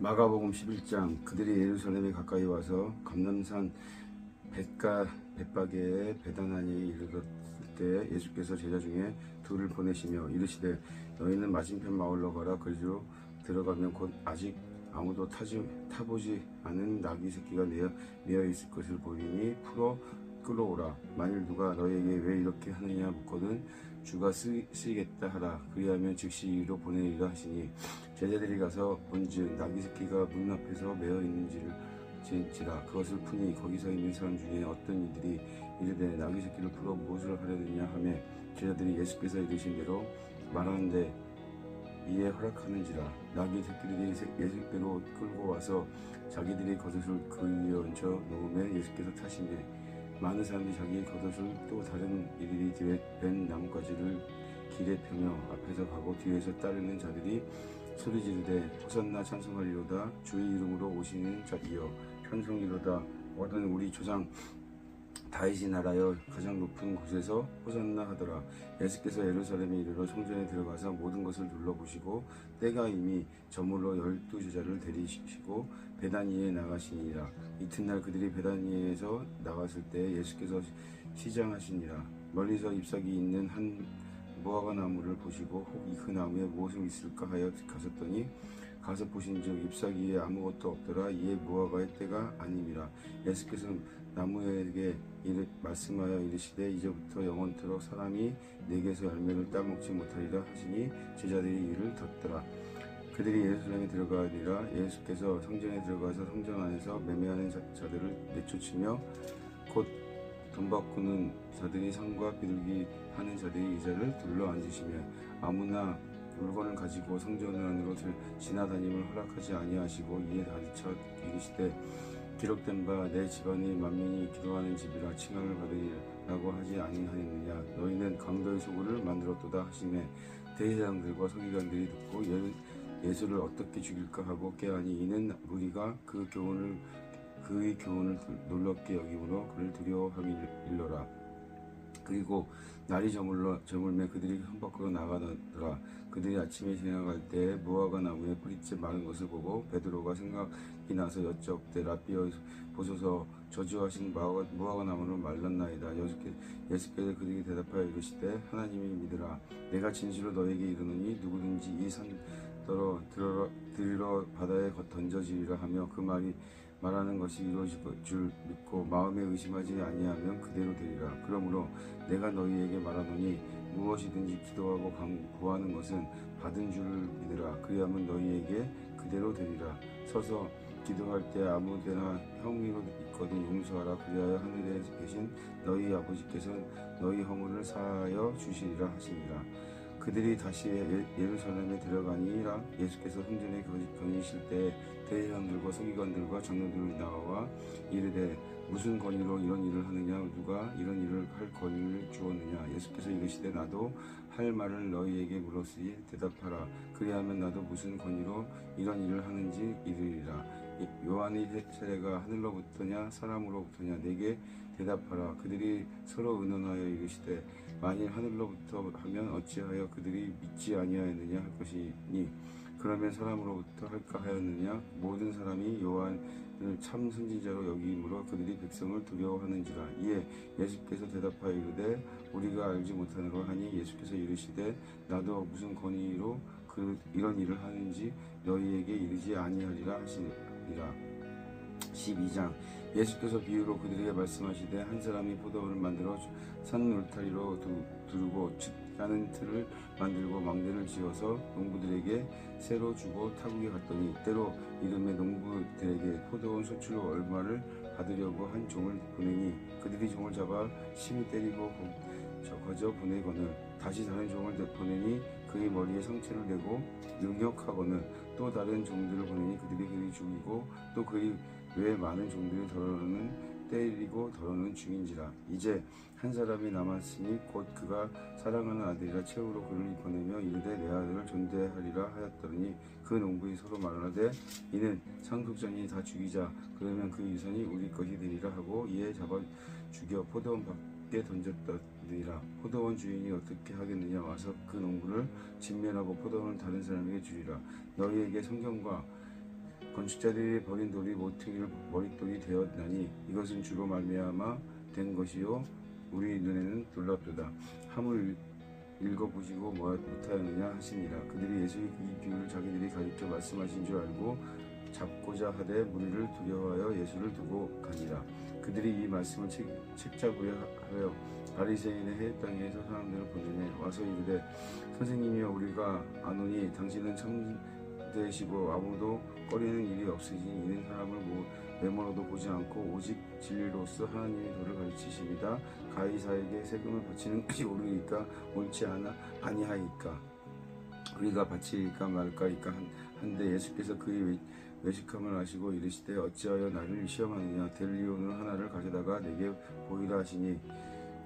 마가복음 11장 그들이 예루살렘에 가까이 와서 감남산 벳가 벳바게에 베다나니에 이르렀을 때 예수께서 제자 중에 둘을 보내시며 이르시되 너희는 맞은편 마을로 가라. 그리로 들어가면 곧 아직 아무도 타지, 타보지 않은 나귀 새끼가 내어, 내어 있을 것을 보이니 풀어 끌어오라. 만일 누가 너희에게 왜 이렇게 하느냐 묻거든 주가 쓰, 쓰겠다 하라. 그리하면 즉시 이로 보내리라 하시니 제자들이 가서 본즉 나귀 새끼가 문 앞에서 메어 있는지를 지라. 그것을 푸니 거기서 있는 사람 중에 어떤 이들이 이르되 나귀 새끼를 풀어 무엇을 하려느냐 하며 제자들이 예수께서 이르신 대로 말하는데 이에 허락하는지라. 나귀 새끼들이 예수께로 끌고 와서 자기들이 겉옷을 그 위에 얹혀 놓음에 예수께서 타시니 많은 사람들이 자기 겉옷을 또 다른 뒤에 뺀 나뭇가지를 길에 펴며 앞에서 가고 뒤에서 따르는 자들이 소리 지르되 호산나 찬송하리로다 주의 이름으로 오시는 자이여 편성이로다. 모든 우리 조상 다윗이 나라여 가장 높은 곳에서 호산나 하더라. 예수께서 예루살렘에 이르러 성전에 들어가서 모든 것을 둘러보시고 때가 이미 저물러 열두 제자를 데리시고 베다니에 나가시니라. 이튿날 그들이 베다니에서 나갔을 때 예수께서 시장하시니라. 멀리서 잎사귀 있는 한 무화과 나무를 보시고 혹그 나무에 무엇을 있을까 하여 가셨더니 가서 보신즉 잎사귀에 아무것도 없더라. 이에 무화과의 때가 아님이라. 예수께서 나무에게 이르, 말씀하여 이르시되 이제부터 영원토록 사람이 내게서 열매를 따먹지 못하리라 하시니 제자들이 이를 듣더라. 그들이 예루살렘에 들어가니라 예수께서 성전에 들어가서 성전 안에서 매매하는 자, 자들을 내쫓으며 곧 돈 바꾸는 자들이 상과 비둘기 하는 자들이 이자를 둘러 앉으시며 아무나 물건을 가지고 성전 안으로 들- 지나다님을 허락하지 아니하시고 이에 가르쳐 이르시되 기록된 바 내 집안이 만민이 기도하는 집이라 칭함을 받으리라고 하지 아니하였느냐. 너희는 강도의 소굴을 만들었도다 하시매 대제사장들과 서기관들이 듣고 예- 예수를 어떻게 죽일까 하고 깨하니 이는 무리가 그 교훈을 그의 교훈을 놀랍게 여기므로 그를 두려워함일러라. 그리고 날이 저물러 저물매 그들이 성 밖으로 나가더라 그들이 아침에 지나갈 때 무화과 나무에 뿌리째 마른 것을 보고 베드로가 생각이 나서 여쭤되 라비어 보소서 저주하신 무화과, 무화과 나무는 말랐나이다 예수께, 예수께서 그들에게 대답하여 이르시되 하나님이 믿으라 내가 진실로 너에게 이르노니 누구든지 이산 떨어 들어 들어 바다에 던져지리라 하며 그 말이 말하는 것이 이루어질 줄 믿고 마음에 의심하지 아니하면 그대로 되리라. 그러므로 내가 너희에게 말하노니 무엇이든지 기도하고 강- 구하는 것은 받은 줄을 믿으라. 그리하면 너희에게 그대로 되리라. 서서 기도할 때 아무 데나 형위로 있거든 용서하라. 그리하여 하늘에 계신 너희 아버지께서 너희 허물을 사하여 주시리라 하시니라. 그들이 다시 예- 예루살렘에 들어가니라 예수께서 성전에 거니실 때 대제사장들과 서기관들과 장로들이 나와 이르되 무슨 권위로 이런 일을 하느냐 누가 이런 일을 할 권위를 주었느냐. 예수께서 이르시되 나도 할 말을 너희에게 물었으니 대답하라. 그리하면 나도 무슨 권위로 이런 일을 하는지 이르리라. 이- 요한의 세- 세례가 하늘로부터냐 사람으로부터냐 내게 대답하라. 그들이 서로 의논하여 이르시되 만일 하늘로부터 하면 어찌하여 그들이 믿지 아니하였느냐 할 것이니 그러면 사람으로부터 할까 하였느냐? 모든 사람이 요한을 참 선지자로 여기므로 그들이 백성을 두려워하는지라. 이에 예수께서 대답하여 이르되 우리가 알지 못하노라 하니 예수께서 이르시되 나도 무슨 권위로 그 이런 일을 하는지 너희에게 이르지 아니하리라 하시니라. 12장. 예수께서 비유로 그들에게 말씀하시되 한 사람이 포도원을 만들어 산 울타리로 두, 두르고 측 가는 틀을 만들고 망대를 지어서 농부들에게 새로 주고 타국에 갔더니 때로 이름의 농부들에게 포도원 소출로 얼마를 받으려고 한 종을 보내니 그들이 종을 잡아 심히 때리고 거저 보내거늘 다시 다른 종을 보내니 그의 머리에 상처를 내고 능욕하거늘 또 다른 종들을 보내니 그들이 그를 죽이고 또 그의 외에 많은 종들이 더러는 때리고 더러는 중인지라. 이제 한 사람이 남았으니 곧 그가 사랑하는 아들이라 최후로 그를 보내며 이르되 내 아들을 존대하리라 하였더니 그 농부이 서로 말하되 이는 상속자니 다 죽이자. 그러면 그 유산이 우리 것이 되리라 하고 이에 잡아 죽여 포도원 밖에 던졌더니라. 포도원 주인이 어떻게 하겠느냐. 와서 그 농부를 진멸하고 포도원을 다른 사람에게 주리라. 너희에게 성경과 건축자들이 버린 돌이 모퉁이를 머릿돌이 되었나니 이것은 주로 말미암아 된 것이요. 우리 눈에는 놀랍도다. 함을 읽어보시고 뭐 못하였느냐 하시니라 그들이 예수의 이 비유를 자기들이 가리켜 말씀하신 줄 알고 잡고자 하되 무리를 두려워하여 예수를 두고 가니라 그들이 이 말씀을 책, 책잡으려 하여 바리새인의 해 땅에서 사람들을 보내매 와서 이르되 선생님이여 우리가 아노니 당신은 참 되시고 아무도 꺼리는 일이 없으시니 이는 사람을 뭐 메모로도 보지 않고 오직 진리로서 하나님의 도를 가르치십니다. 가이사에게 세금을 바치는 것이 옳으니까 옳지 않아 아니하이까 우리가 바치리까 말까이까 한- 한데 예수께서 그의 외- 외식함을 아시고 이르시되 어찌하여 나를 시험하느냐 델리온을 하나를 가져다가 내게 보이라 하시니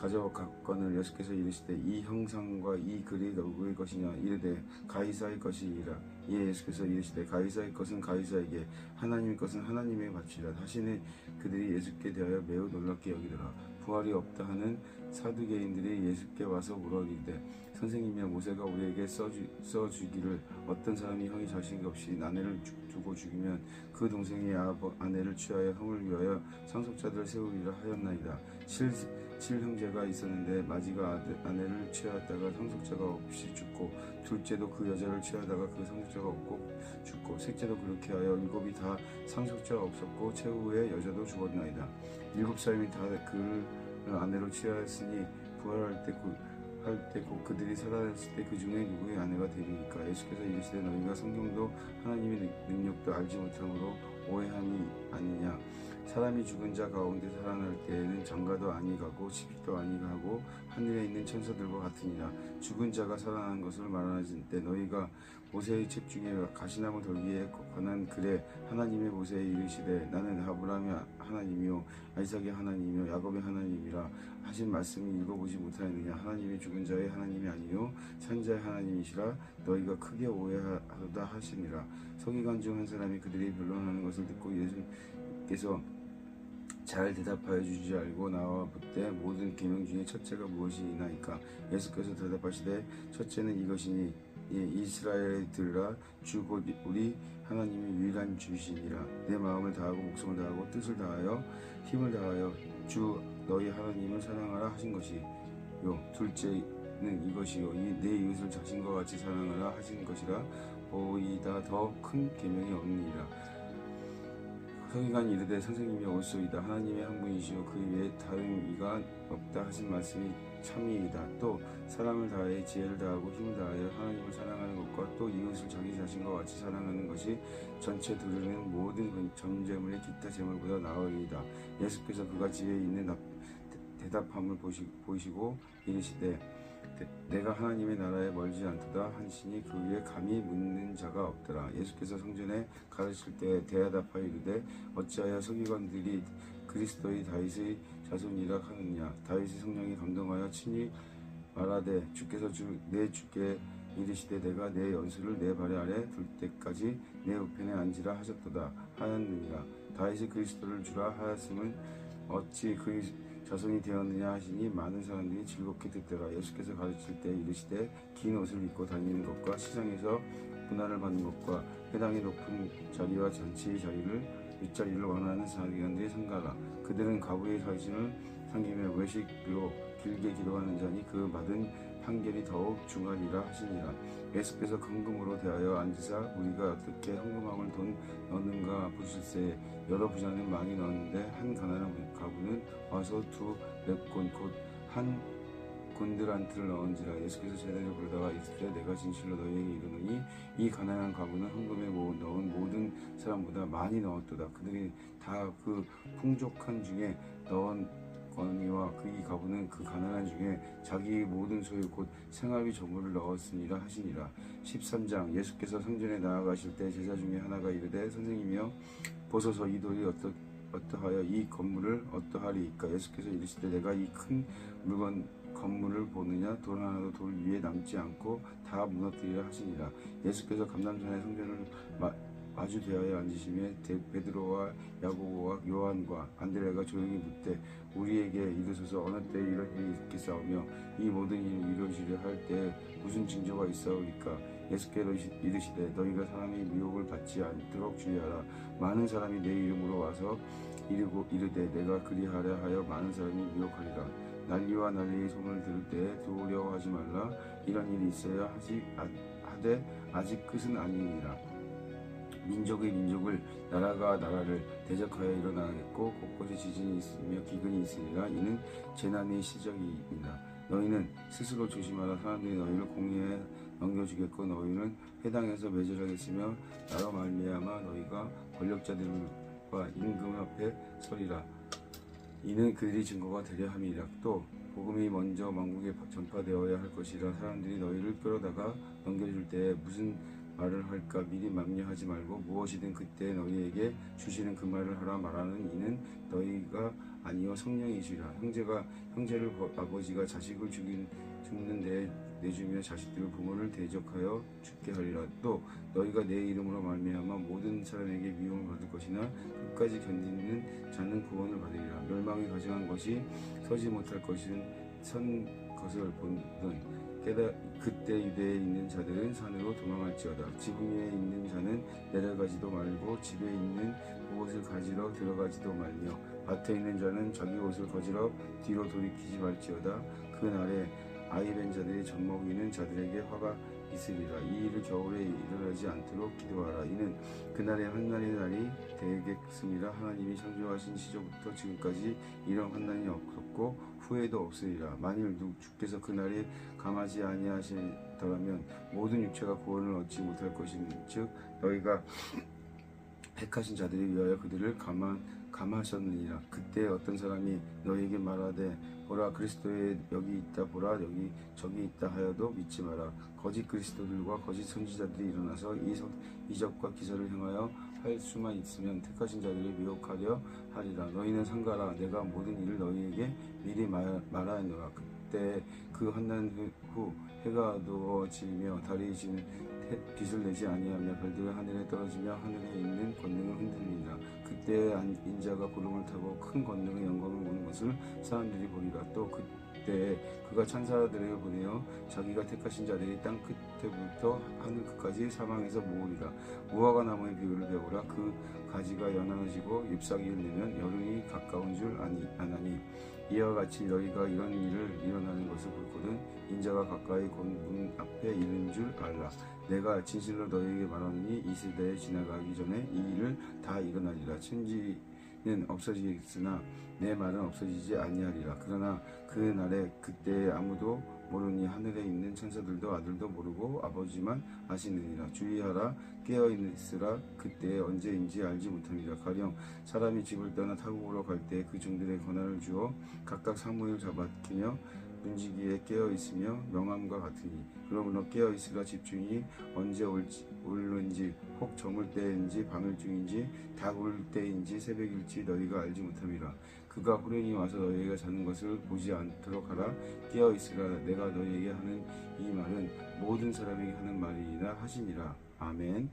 가져갔건을 예수께서 이르시되 이 형상과 이 글이 누구의 것이냐? 이르되 가이사의 것이니라. 이에 예수께서 이르시되 가이사의 것은 가이사에게 하나님의 것은 하나님에게 바치라. 하시니 그들이 예수께 대하여 매우 놀랍게 여기더라. 부활이 없다 하는 사두개인들이 예수께 와서 물어이르되 선생님이여 모세가 우리에게 써주, 써주기를 어떤 사람이 형이 자식 없이 아내를 주- 두고 죽이면 그 동생이 아버, 아내를 취하여 형을 위하여 상속자들을 세우리라 하였나이다. 칠, 칠 형제가 있었는데 마지가 아내를 취하였다가 상속자가 없이 죽고 둘째도 그 여자를 취하다가 그 상속자가 없고 죽고 셋째도 그렇게 하여 일곱이 다 상속자가 없었고 최후의 여자도 죽었나이다. 일곱 사람이 다 그를 아내로 취하였으니 부활할 때 그, 할때 곧 그들이 살아났을 때 그 중에 누구의 아내가 되리니까? 예수께서 이르시되 너희가 성경도 하나님의 능- 능력도 알지 못함으로 오해함이 아니냐? 사람이 죽은 자 가운데 살아날 때에는 장가도 아니 가고 시빅도 아니 가고 하늘에 있는 천사들과 같으니라. 죽은 자가 살아나는 것을 말하는 때 너희가 모세의 책 중에 가시나무 돌기에 관한 글에 하나님의 모세에 이르시되 나는 아브라함의 하나님이요 아이삭의 하나님이요 야곱의 하나님이라 하신 말씀을 읽어보지 못하였느냐? 하나님이 죽은 자의 하나님이 아니요 산 자의 하나님이시라 너희가 크게 오해하다 하시니라. 서기관 중 한 사람이 그들이 변론하는 것을 듣고 예수께서 잘 대답하여 주지 알고 나와 묻되 모든 계명 중에 첫째가 무엇이나이까? 예수께서 대답하시되 첫째는 이것이니 예, 이스라엘에 들으라 주곧 우리 하나님이 유일한 주시니라. 내 마음을 다하고 목숨을 다하고 뜻을 다하여 힘을 다하여 주 너희 하나님을 사랑하라 하신 것이요. 둘째는 이것이요. 이내 이웃을 자신과 같이 사랑하라 하신 것이라. 보이다 더 큰 계명이 없느니라. 서기관이 이르되 선생님이 올소이다 하나님의 한 분이시요. 그 외에 다른 이가 없다 하신 말씀이 참이이다. 또 사랑을 다해 지혜를 다하고 힘을 다하여 하나님을 사랑하는 것과 또 이웃을 자기 자신과 같이 사랑하는 것이 전체 두르는 모든 전제물의 기타 제물보다 나으리이다. 예수께서 그가 지혜 있는 답- 대- 대답함을 보시, 보시고 이르시되 내- 내가 하나님의 나라에 멀지 않도다. 하시니 그 위에 감히 묻는 자가 없더라. 예수께서 성전에 가르칠 때 대하답하여 이르되 어찌하여 서기관들이 그리스도의 다윗의 자손이라 하느냐. 다윗의 성령이 감동하여 친히 말하되 주께서 주, 내 주께 이르시되 내가 내 연수를 내발 아래 둘 때까지 내 우편에 앉으라 하셨도다 하였느니라. 다윗이 그리스도를 주라 하였음은 어찌 그의 자손이 되었느냐 하시니 많은 사람들이 즐겁게 듣더라. 예수께서 가르칠 때 이르시되 긴 옷을 입고 다니는 것과 시장에서 고난을 받는 것과 회당의 높은 자리와 잔치의 자리를 윗자리를 원하는 사람들이 상가라 그들은 가부의 사진을 상기며 외식으로 길게 기도하는 자니 그 받은 판결이 더욱 중하리라 하시니라. 예수께서 헌금으로 대하여 앉으사 우리가 어떻게 헌금함을 돈 넣는가 보실세. 여러 부자는 많이 넣었는데 한 가난한 가부는 와서 두 렙곤 곧한 곤드란트를 넣은지라 예수께서 제자를 부르다가 이르시되 내가 진실로 너희에게 이르노니 이 가난한 가부는 헌금에 모- 넣은 모든 사람보다 많이 넣었도다. 그들이 다 그 풍족한 중에 넣은 거니와 그이 가부는 그 가난한 중에 자기 모든 소유 곧 생활비 전부를 넣었으니라 하시니라. 13장 예수께서 성전에 나아가실 때 제자 중에 하나가 이르되 선생님이여 보소서 이 돌이 어떠, 어떠하여 이 건물을 어떠하리이까? 예수께서 이르시되 내가 이 큰 물건 건물을 보느냐 돌 하나도 돌 위에 남지 않고 다 무너뜨리라 하시니라. 예수께서 감남산의 성전을 마, 마주 대하여 앉으시며 데- 베드로와 야고보와 요한과 안드레가 조용히 묻되 우리에게 이르소서 어느 때 이런 일이 있겠사오며 이 모든 일이 이루어지려 할 때 무슨 징조가 있사오리까? 예수께로 이르시되 너희가 사람의 미혹을 받지 않도록 주의하라. 많은 사람이 내 이름으로 와서 이르고 이르되 내가 그리하려 하여 많은 사람이 미혹하리라 난리와 난리의 소문을 들을 때 두려워하지 말라. 이런 일이 있어야 하지 아- 하되 아직 끝은 아니니라. 민족의 민족을 나라가 나라를 대적하여 일어나겠고 곳곳에 지진이 있으며 기근이 있으리라. 이는 재난의 시작이니라. 너희는 스스로 조심하라. 사람들이 너희를 공의에 넘겨주겠고 너희는 회당에서 매질하겠으며 나로 말미암아 너희가 권력자들과 임금 앞에 서리라 이는 그들이 증거가 되려 함이라 또 복음이 먼저 만국에 전파되어야 할 것이라 사람들이 너희를 끌어다가 넘겨줄 때 무슨 말을 할까 미리 망려하지 말고 무엇이든 그때 너희에게 주시는 그 말을 하라 말하는 이는 너희가 아니요 성령이시라. 형제가 형제를 버- 아버지가 자식을 죽인 죽는 데 내주며 자식들을 부모를 대적하여 죽게 하리라. 또 너희가 내 이름으로 말미암아 모든 사람에게 미움을 받을 것이나 끝까지 견디는 자는 구원을 받으리라. 멸망이 가증한 것이 서지 못할 것은 선 것을 보는 깨달 그때 유대에 있는 자들은 산으로 도망할지어다. 지붕 위에 있는 자는 내려가지도 말고 집에 있는 무엇을 가지러 들어가지도 말며 밭에 있는 자는 자기 옷을 거지러 뒤로 돌이키지 말지어다. 그 날에 아이벤 자들이 젖먹이 는 자들에게 화가 있으리라. 이 일을 겨울에 일어나지 않도록 기도하라. 이는 그날의 한날의 날이 되겠습니다. 하나님이 창조하신 시절부터 지금까지 이런 환난이 없었고 후에도 없으리라. 만일 누 주께서 그날에 감하지 아니하시더라면 모든 육체가 구원을 얻지 못할 것인 즉 너희가 택하신 자들이 위하여 그들을 감한 감하셨느니라. 그때 어떤 사람이 너희에게 말하되 보라 그리스도에 여기 있다 보라 여기 저기 있다 하여도 믿지 마라. 거짓 그리스도들과 거짓 선지자들이 일어나서 이 석- 이적과 기사를 행하여 할 수만 있으면 택하신 자들을 미혹하려 하리라. 너희는 상가라. 내가 모든 일을 너희에게 미리 말, 말하노라. 그때 그 환난 후- 후 해가 어두워지며 달이 지는 해- 빛을 내지 아니하며 하늘에 떨어지며 하늘에 있는 권능을 흔들리라 그때 안- 인자가 구름을 타고 큰 권능의 영광을 보는 것을 사람들이 보리라. 또 그때 그가 천사들을 보내어 자기가 택하신 자들이 땅 끝에부터 하늘 끝까지 사방에서 모으리라. 무화과 나무의 비유를 배우라. 그 가지가 연하지고 잎사귀를 내면 여름이 가까운 줄 아니, 아나니 이와 같이 너희가 이런 일을 일어나는 것을 볼거든 인자가 가까이 곧문 앞에 있는 줄 알라. 내가 진실로 너희에게 말하노니 이 시대에 지나가기 전에 이 일을 다 일어나리라. 천지는 없어지겠으나 내 말은 없어지지 아니하리라. 그러나 그 날에 그때 아무도 모르니 하늘에 있는 천사들도 아들도 모르고 아버지만 아시느니라. 주의하라. 깨어 있으라. 그때 언제인지 알지 못합니다 가령 사람이 집을 떠나 타국으로 갈 때 그 종들의 권한을 주어 각각 사무를 잡아키며 문지기에 깨어 있으며 명함과 같으니 그러므로 깨어 있으라 집중이 언제 올지 올는지 혹 저물 때인지 밤일 중인지 다울 때인지 새벽일지 너희가 알지 못함이라. 그가 후련히 와서 너희가 자는 것을 보지 않도록 하라. 깨어 있으라. 내가 너희에게 하는 이 말은 모든 사람에게 하는 말이라 하시니라. 아멘